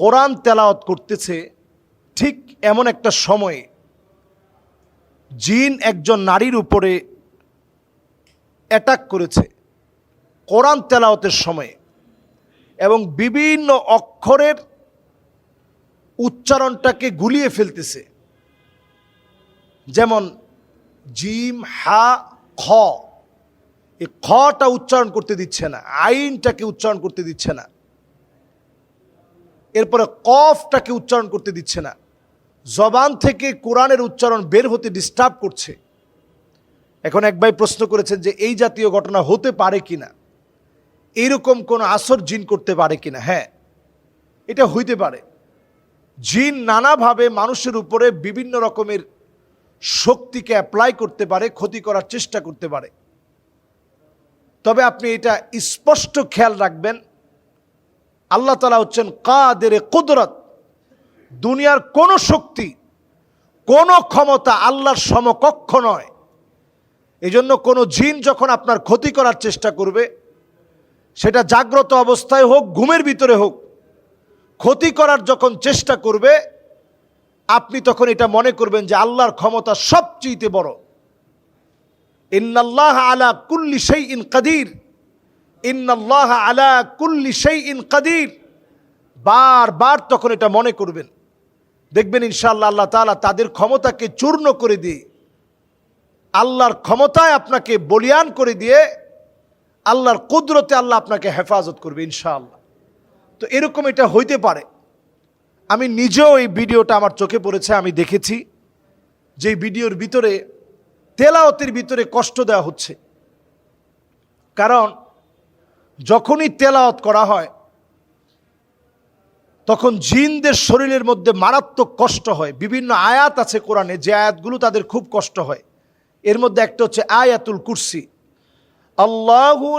কোরআন তেলাওয়াত করতেছে ঠিক এমন একটা সময়ে জিন একজন নারীর উপরে অ্যাটাক করেছে কোরআন তেলাওয়াতের সময়ে এবং বিভিন্ন অক্ষরের উচ্চারণটাকে গুলিয়ে ফেলতেছে। যেমন জিম, হা, খ। এই খটা উচ্চারণ করতে দিচ্ছে না, আইনটাকে উচ্চারণ করতে দিচ্ছে না। এরপরে কফটাকে উচ্চারণ করতে দিচ্ছে না। জবান থেকে কোরআনের উচ্চারণ বের হতে ডিস্টার্ব করছে। এখন এক ভাই প্রশ্ন করেছেন যে, এই জাতীয় ঘটনা হতে পারে কিনা? এইরকম কোন আসর জিন করতে পারে কিনা? হ্যাঁ এটা হইতে পারে। জিন নানাভাবে মানুষের উপরে বিভিন্ন রকমের শক্তিকে অ্যাপ্লাই করতে পারে, ক্ষতি করার চেষ্টা করতে পারে। তবে আপনি এটা স্পষ্ট খেয়াল রাখবেন আল্লাহ তালা হচ্ছেন কাদের কুদরত। দুনিয়ার কোনো শক্তি, কোনো ক্ষমতা আল্লাহর সমকক্ষ নয়। এই জন্য কোনো জিন যখন আপনার ক্ষতি করার চেষ্টা করবে, সেটা জাগ্রত অবস্থায় হোক, ঘুমের ভিতরে হোক, ক্ষতি করার যখন চেষ্টা করবে, আপনি তখন এটা মনে করবেন যে আল্লাহর ক্ষমতা সবচেয়ে বড়। ইন্নাল্লাহ আলা কুল্লি সেই ইন কাদির। ইন্নাল্লাহ আলা কুল্লি সেই ইন কাদির। বারবার তখন এটা মনে করবেন। দেখবেন ইনশাআল্লাহ আল্লাহ তাআলা তাদের ক্ষমতাকে চূর্ণ করে দিয়ে, আল্লাহর ক্ষমতায় আপনাকে বলিয়ান করে দিয়ে, আল্লাহর কুদরতে আল্লাহ আপনাকে হেফাজত করবে ইনশাআল্লাহ। তো এরকম এটা হইতে পারে। আমি নিজেও এই ভিডিওটা আমার চোখে পড়েছে, আমি দেখেছি যে ভিডিওর ভিতরে তেলাওতের ভিতরে কষ্ট দেওয়া হচ্ছে। কারণ যখনই তেলাওয়াত করা হয়, তখন জিনদের শরীরের মধ্যে মারাত্মক কষ্ট হয়। বিভিন্ন আয়াত আছে কোরআনে, যে আয়াতগুলো তাদের খুব কষ্ট হয়। এর মধ্যে একটা হচ্ছে আয়াতুল কুরসি। আল্লাহু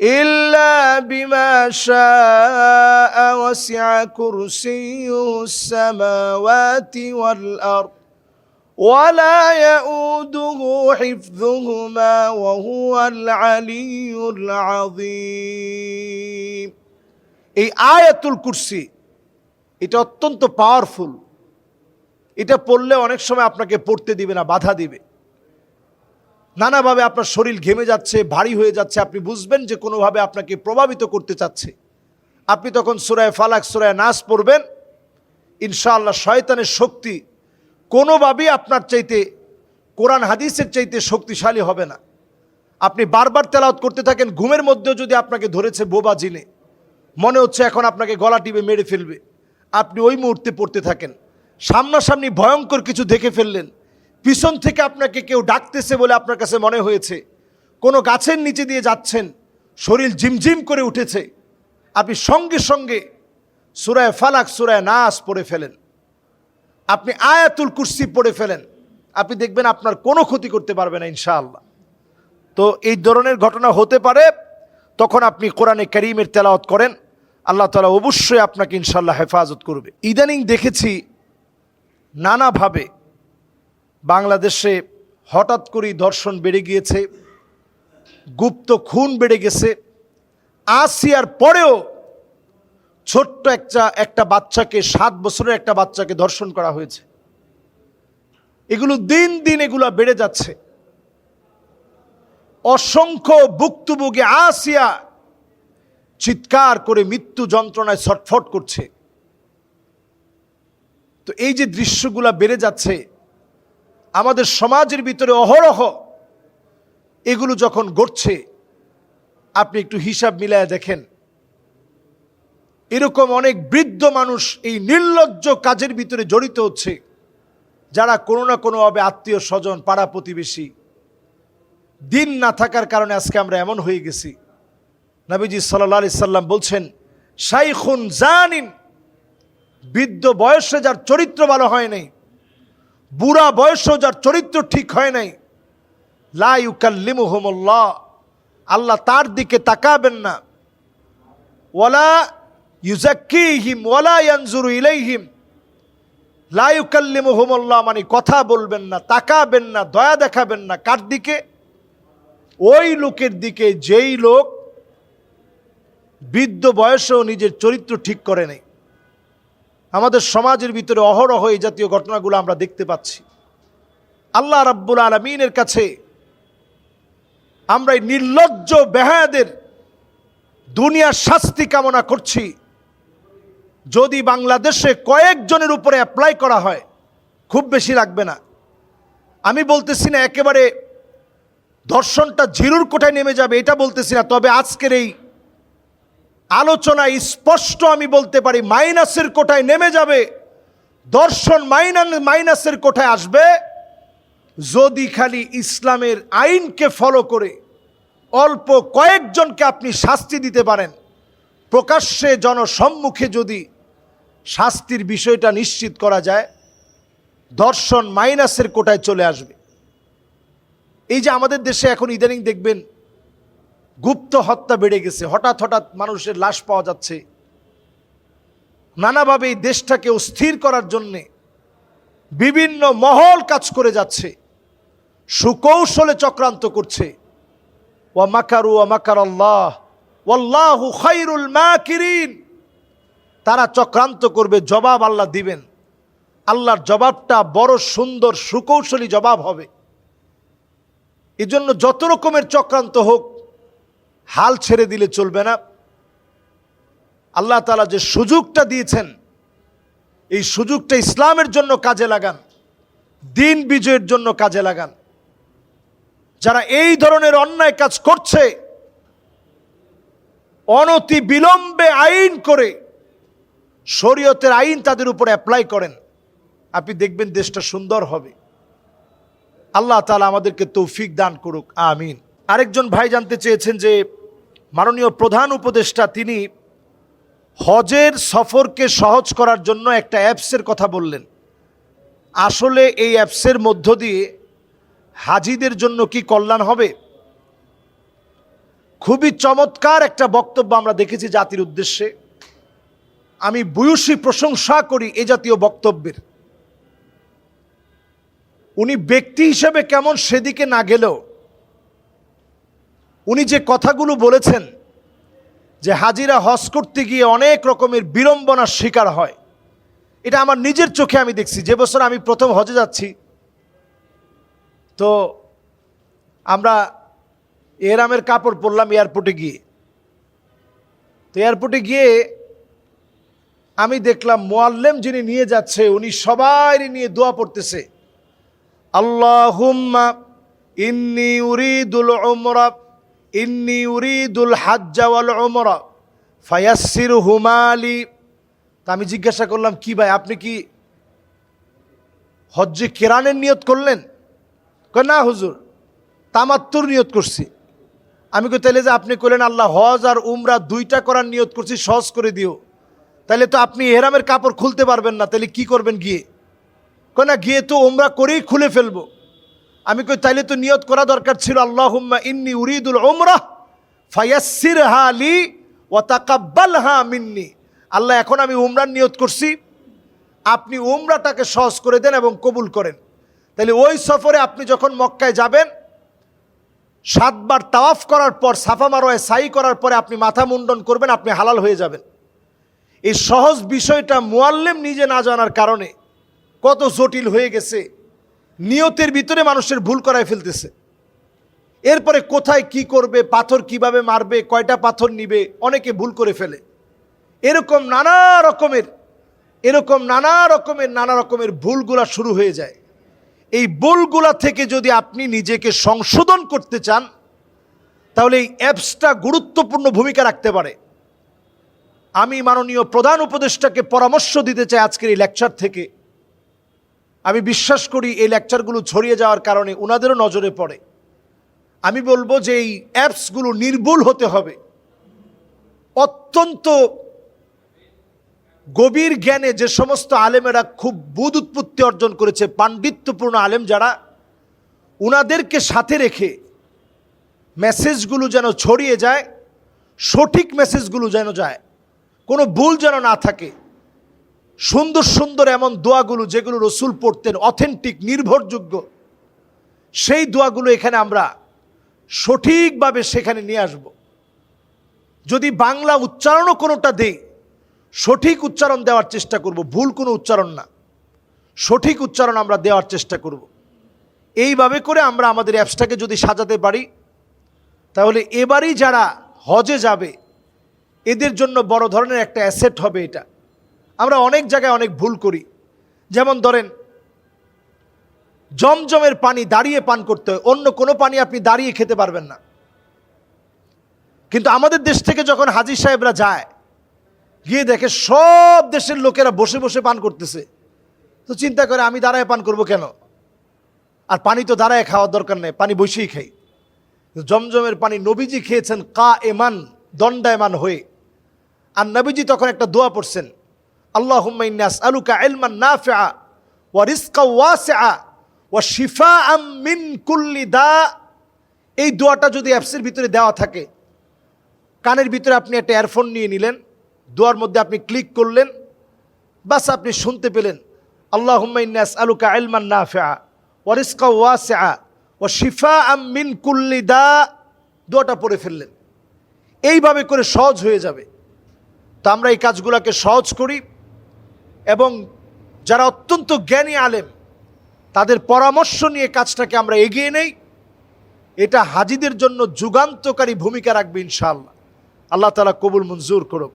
إلا بما شاء وسع كرسيه السماوات والأرض ولا يؤوده حفظهما وهو العلي العظيم এই আয়াতুল কুরসি এটা অত্যন্ত পাওয়ারফুল এটা পড়লে অনেক সময় আপনাকে পড়তে দিবে না বাধা দিবে নানাভাবে আপনার শরীর ঘেমে যাচ্ছে, ভারী হয়ে যাচ্ছে। আপনি বুঝবেন যে কোনোভাবে আপনাকে প্রভাবিত করতে চাচ্ছে। আপনি তখন সুরায় ফালাক, সুরায় নাচ পড়বেন। ইনশাআল্লাহ শয়তানের শক্তি কোনোভাবেই আপনার চাইতে, কোরআন হাদিসের চাইতে শক্তিশালী হবে না। আপনি বারবার তেলাওত করতে থাকেন, ঘুমের মধ্যেও যদি আপনাকে ধরেছে বোবা জিনে, মনে হচ্ছে এখন আপনাকে গলা টিপে মেরে ফেলবে। আপনি ওই মুহূর্তে পড়তে থাকেন। সামনাসামনি ভয়ঙ্কর কিছু দেখে ফেললেন। পিছন থেকে আপনাকে কেউ ডাকতেছে বলে আপনার কাছে মনে হয়েছে। কোনো গাছের নিচে দিয়ে যাচ্ছেন, শরীর ঝিমঝিম করে উঠেছে। আপনি সঙ্গে সঙ্গে সুরায় ফালাক, সুরায় নাস পড়ে ফেলেন। আপনি আয়াতুল কুর্সি পড়ে ফেলেন। আপনি দেখবেন আপনার কোনো ক্ষতি করতে পারবে না, ইনশাআল্লাহ। তো এই ধরনের ঘটনা হতে পারে, তখন আপনি কোরআনে করিমের তেলাওয়াত করেন। আল্লাহ তালা অবশ্যই আপনাকে ইনশাল্লাহ হেফাজত করবে। ইদানিং দেখেছি নানাভাবে বাংলাদেশে হঠাৎ করেই দর্শন বেড়ে গিয়েছে, গুপ্ত খুন বেড়ে গেছে। আসিয়ার পরেও ছোট্ট একটা একটা বাচ্চাকে, সাত বছরের একটা বাচ্চাকে ধর্ষণ করা হয়েছে। এগুলো দিন দিন এগুলো বেড়ে যাচ্ছে। অসংখ্য ভুক্তভোগী আসিয়া চিৎকার করে মৃত্যু যন্ত্রণায় ছটফট করছে। তো এই যে দৃশ্যগুলা বেড়ে যাচ্ছে আমাদের সমাজের ভিতরে অহরহ এগুলো যখন ঘটছে, আপনি একটু হিসাব মিলায় দেখেন। এরকম অনেক বৃদ্ধ মানুষ এই নির্লজ্জ কাজের ভিতরে জড়িত হচ্ছে, যারা কোনো না কোনোভাবে আত্মীয় স্বজন, পাড়া প্রতিবেশী, দিন না থাকার কারণে আজকে আমরা এমন হয়ে গেছি। নবীজি সাল্লাহ আলি সাল্লাম বলছেন, শাইখুন জানিন, বৃদ্ধ বয়সে যার চরিত্র ভালো হয় নাই বুড়া বয়সেও যার চরিত্র ঠিক হয় নাই। লা ইউকাল্লিমুহুমুল্লাহ। আল্লাহ তার দিকে তাকাবেন না। ওয়ালা ইউজাক্কিহিম ওয়ালা ইয়ানজুরু ইলাইহিম। লা ইউকাল্লিমুহুমুল্লাহ মানে কথা বলবেন না, তাকাবেন না, দয়া দেখাবেন না। কার দিকে? ওই লোকের দিকে যেই লোক বৃদ্ধ বয়সেও নিজের চরিত্র ঠিক করে নেই। আমাদের সমাজের ভিতরে অহরহ এই জাতীয় ঘটনাগুলো আমরা দেখতে পাচ্ছি। আল্লাহ রাব্বুল আলমিনের কাছে আমরা এই নির্লজ্জ বেহায়াদের দুনিয়ার শাস্তি কামনা করছি। যদি বাংলাদেশে কয়েকজনের উপরে অ্যাপ্লাই করা হয়, খুব বেশি লাগবে না। আমি বলতেছি না একেবারে ধর্ষণটা জিরুর কোঠায় নেমে যাবে, এটা বলতেছি না। তবে আজকের এই আলোচনায় স্পষ্ট, আমি বলতে পারি, মাইনাসের কোঠায় নেমে যাবে, দর্শন মাইনাস মাইনাসের কোঠায় আসবে, যদি খালি ইসলামের আইনকে ফলো করে অল্প কয়েকজনকে আপনি শাস্তি দিতে পারেন, প্রকাশ্যে জনসম্মুখে যদি শাস্তির বিষয়টা নিশ্চিত করা যায়, দর্শন মাইনাসের কোটায় চলে আসবে। এই যে আমাদের দেশে এখন ইদানিং দেখবেন গুপ্ত হত্যা বেড়ে গেছে, হঠাৎ হঠাৎ মানুষের লাশ পাওয়া যাচ্ছে। নানাভাবে এই দেশটাকে অস্থির করার জন্যে বিভিন্ন মহল কাজ করে যাচ্ছে, সুকৌশলে চক্রান্ত করছে। ও মাকারু ও মাকার আল্লাহ ওল্লাহু খাইরুল মাকিরিন। তারা চক্রান্ত করবে, জবাব আল্লাহ দিবেন। আল্লাহর জবাবটা বড় সুন্দর, সুকৌশলী জবাব হবে। এজন্য যত রকমের চক্রান্ত হোক হাল ছেড়ে দিলে চলবে না। আল্লাহ তালা যে সুযোগটা দিয়েছেন, এই সুযোগটা ইসলামের জন্য কাজে লাগান, দিন বিজয়ের জন্য কাজে লাগান। যারা এই ধরনের অন্যায় কাজ করছে, অনতি বিলম্বে আইন করে, শরীয়তের আইন তাদের উপর অ্যাপ্লাই করেন। আপনি দেখবেন দেশটা সুন্দর হবে। আল্লাহ তালা আমাদেরকে তৌফিক দান করুক, আমিন। আরেকজন ভাই জানতে চেয়েছেন যে মাননীয় প্রধান উপদেষ্টা তিনি হজের সফরকে সহজ করার জন্য একটা অ্যাপসের কথা বললেন। আসলে এই অ্যাপসের মধ্য দিয়ে হাজিদের জন্য কি কল্যাণ হবে? খুবই চমৎকার একটা বক্তব্য আমরা দেখেছি জাতির উদ্দেশ্যে। আমি ভূয়সী প্রশংসা করি এ জাতীয় বক্তব্যের। উনি ব্যক্তি হিসেবে কেমন সেদিকে না গেলেও উনি যে কথাগুলো বলেছেন যে হাজিরা হজ করতে গিয়ে অনেক রকমের বিড়ম্বনার শিকার হয়, এটা আমার নিজের চোখে আমি দেখছি। যে বছর আমি প্রথম হজে যাচ্ছি, তো আমরা এরামের কাপড় পরলাম এয়ারপোর্টে গিয়ে। তো এয়ারপোর্টে গিয়ে আমি দেখলাম মোয়াল্লেম যিনি নিয়ে যাচ্ছে, উনি সবাই নিয়ে দোয়া পড়তেছে। আল্লাহুম্মা ইন্নি উরিদুল উমরা ইন্নি উরিদুল হাজ্জা ওয়াল উমরা ফায়াসসির হুমালি তা আমি জিজ্ঞাসা করলাম, কি ভাই, আপনি কি হজ্জে কেরানের নিয়ত করলেন? না হুজুর, তামাত্তুর নিয়ত করছি। আমি কই, তাইলে যে আপনি করলেন আল্লাহ হজ আর উমরা দুইটা করার নিয়ত করছি, সহজ করে দিও। তাহলে তো আপনি এহরামের কাপড় খুলতে পারবেন না তাহলে কি করবেন গিয়ে? না, গিয়ে তো উমরা করেই খুলে ফেলব। আমি কই, তাইলে তো নিয়ত করা দরকার ছিল, আল্লাহুম্মা ইন্নি উরিদুল উমরাহ ফায়াসসির হালি ও তাকাব্বাল হা মিন্নি। আল্লাহ, এখন আমি উমরার নিয়ত করছি। আপনি উমরাটাকে সহজ করে দেন এবং কবুল করেন। তাহলে ওই সফরে আপনি যখন মক্কায় যাবেন, সাতবার তাওয়াফ করার পর, সাফা মারোয় সাই করার পরে আপনি মাথা মুন্ডন করবেন, আপনি হালাল হয়ে যাবেন। এই সহজ বিষয়টা মোয়াল্লেম নিজে না জানার কারণে কত জটিল হয়ে গেছে। নিয়তের ভিতরে মানুষের ভুল করায় ফেলতেছে। এরপরে কোথায় কি করবে, পাথর কীভাবে মারবে, কয়টা পাথর নিবে, অনেকে ভুল করে ফেলে। এরকম নানা রকমের, এরকম নানা রকমের নানা রকমের ভুলগুলা শুরু হয়ে যায়। এই ভুলগুলা থেকে যদি আপনি নিজেকে সংশোধন করতে চান, তাহলে এই অ্যাপসটা গুরুত্বপূর্ণ ভূমিকা রাখতে পারে। আমি মাননীয় প্রধান উপদেষ্টাকে পরামর্শ দিতে চাই আজকের এই লেকচার থেকে। আমি বিশ্বাস করি এই লেকচারগুলো ছড়িয়ে যাওয়ার কারণে ওনাদেরও নজরে পড়ে। আমি বলব যে এই অ্যাপসগুলো নির্ভুল হতে হবে। অত্যন্ত গভীর জ্ঞানে যে সমস্ত আলেমেরা খুব বুধ উৎপত্তি অর্জন করেছে, পাণ্ডিত্যপূর্ণ আলেম যারা, উনাদেরকে সাথে রেখে মেসেজগুলো যেন ছড়িয়ে যায়, সঠিক মেসেজগুলো যেন যায়, কোনো ভুল যেন না থাকে সুন্দর সুন্দর এমন দোয়াগুলো যেগুলো রসুল পড়তেন অথেন্টিক নির্ভরযোগ্য, সেই দোয়াগুলো এখানে আমরা সঠিকভাবে সেখানে নিয়ে আসব। যদি বাংলা উচ্চারণও কোনোটা দেই, সঠিক উচ্চারণ দেওয়ার চেষ্টা করব, ভুল কোনো উচ্চারণ না। সঠিক উচ্চারণ আমরা দেওয়ার চেষ্টা করব। এইভাবে করে আমরা আমাদের অ্যাপসটাকে যদি সাজাতে পারি, তাহলে এবারই যারা হজে যাবে, এদের জন্য বড় ধরনের একটা অ্যাসেট হবে এটা। আমরা অনেক জায়গায় অনেক ভুল করি। যেমন ধরেন, জমজমের পানি দাঁড়িয়ে পান করতে হয়, অন্য কোনো পানি আপনি দাঁড়িয়ে খেতে পারবেন না। কিন্তু আমাদের দেশ থেকে যখন হাজির সাহেবরা যায়, গিয়ে দেখে সব দেশের লোকেরা বসে বসে পান করতেছে। তো চিন্তা করে, আমি দাঁড়ায় পান করব কেন? আর পানি তো দাঁড়ায় খাওয়ার দরকার নেই, পানি বসেই খাই। জমজমের পানি নবীজি খেয়েছেন কা এমান দণ্ডায়মান হয়ে। আর নবীজি তখন একটা দোয়া পড়ছেন আল্লাহ হুম্মাইনাস আলুকা এলমান না ফেয়া ওয়া রিস্কা ওয়াসেআ ওয়া শিফা আম মিন কুল্লি দা। এই দোয়াটা যদি অ্যাপসের ভিতরে দেওয়া থাকে, কানের ভিতরে আপনি একটা এয়ারফোন নিয়ে নিলেন, দোয়ার মধ্যে আপনি ক্লিক করলেন, বাস আপনি শুনতে পেলেন আল্লাহ হুম্মাইনাস আলুকা এলমান না ফেয়া ওয়া রিস্কা ওয়াসেআ ও শিফা আম মিন কুল্লি দা। দোয়াটা পড়ে ফেললেন। এইভাবে করে সহজ হয়ে যাবে। তো আমরা এই কাজগুলোকে সহজ করি। এবং যারা অত্যন্ত জ্ঞানী আলেম, তাদের পরামর্শ নিয়ে কাজটাকে আমরা এগিয়ে নেই। এটা হাজিদের জন্য যুগান্তকারী ভূমিকা রাখবে ইনশাআল্লাহ। আল্লাহ তালা কবুল মঞ্জুর করুক।